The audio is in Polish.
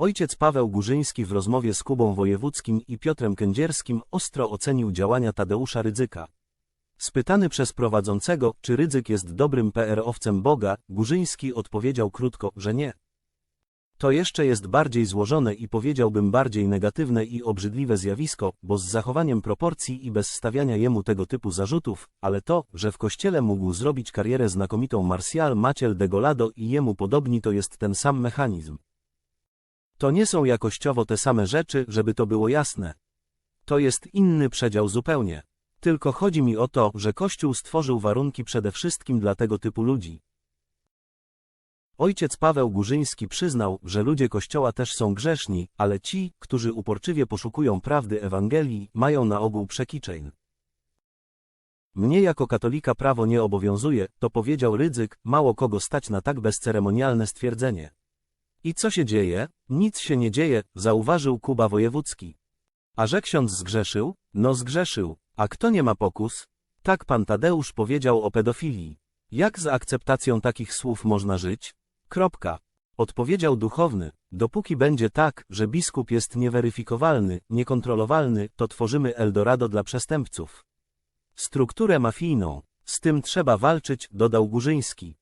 Ojciec Paweł Górzyński w rozmowie z Kubą Wojewódzkim i Piotrem Kędzierskim ostro ocenił działania Tadeusza Rydzyka. Spytany przez prowadzącego, czy Rydzyk jest dobrym PR-owcem Boga, Górzyński odpowiedział krótko, że nie. To jeszcze jest bardziej złożone i powiedziałbym bardziej negatywne i obrzydliwe zjawisko, bo z zachowaniem proporcji i bez stawiania jemu tego typu zarzutów, ale to, że w kościele mógł zrobić karierę znakomitą Martial Maciel de Golado i jemu podobni to jest ten sam mechanizm. To nie są jakościowo te same rzeczy, żeby to było jasne. To jest inny przedział zupełnie. Tylko chodzi mi o to, że Kościół stworzył warunki przede wszystkim dla tego typu ludzi. Ojciec Paweł Górzyński przyznał, że ludzie Kościoła też są grzeszni, ale ci, którzy uporczywie poszukują prawdy Ewangelii, mają na ogół przekiczeń. Mnie jako katolika prawo nie obowiązuje, to powiedział Rydzyk, mało kogo stać na tak bezceremonialne stwierdzenie. I co się dzieje? Nic się nie dzieje, zauważył Kuba Wojewódzki. A że ksiądz zgrzeszył? No zgrzeszył. A kto nie ma pokus? Tak pan Tadeusz powiedział o pedofilii. Jak z akceptacją takich słów można żyć? Kropka. Odpowiedział duchowny. Dopóki będzie tak, że biskup jest nieweryfikowalny, niekontrolowalny, to tworzymy Eldorado dla przestępców. Strukturę mafijną. Z tym trzeba walczyć, dodał Górzyński.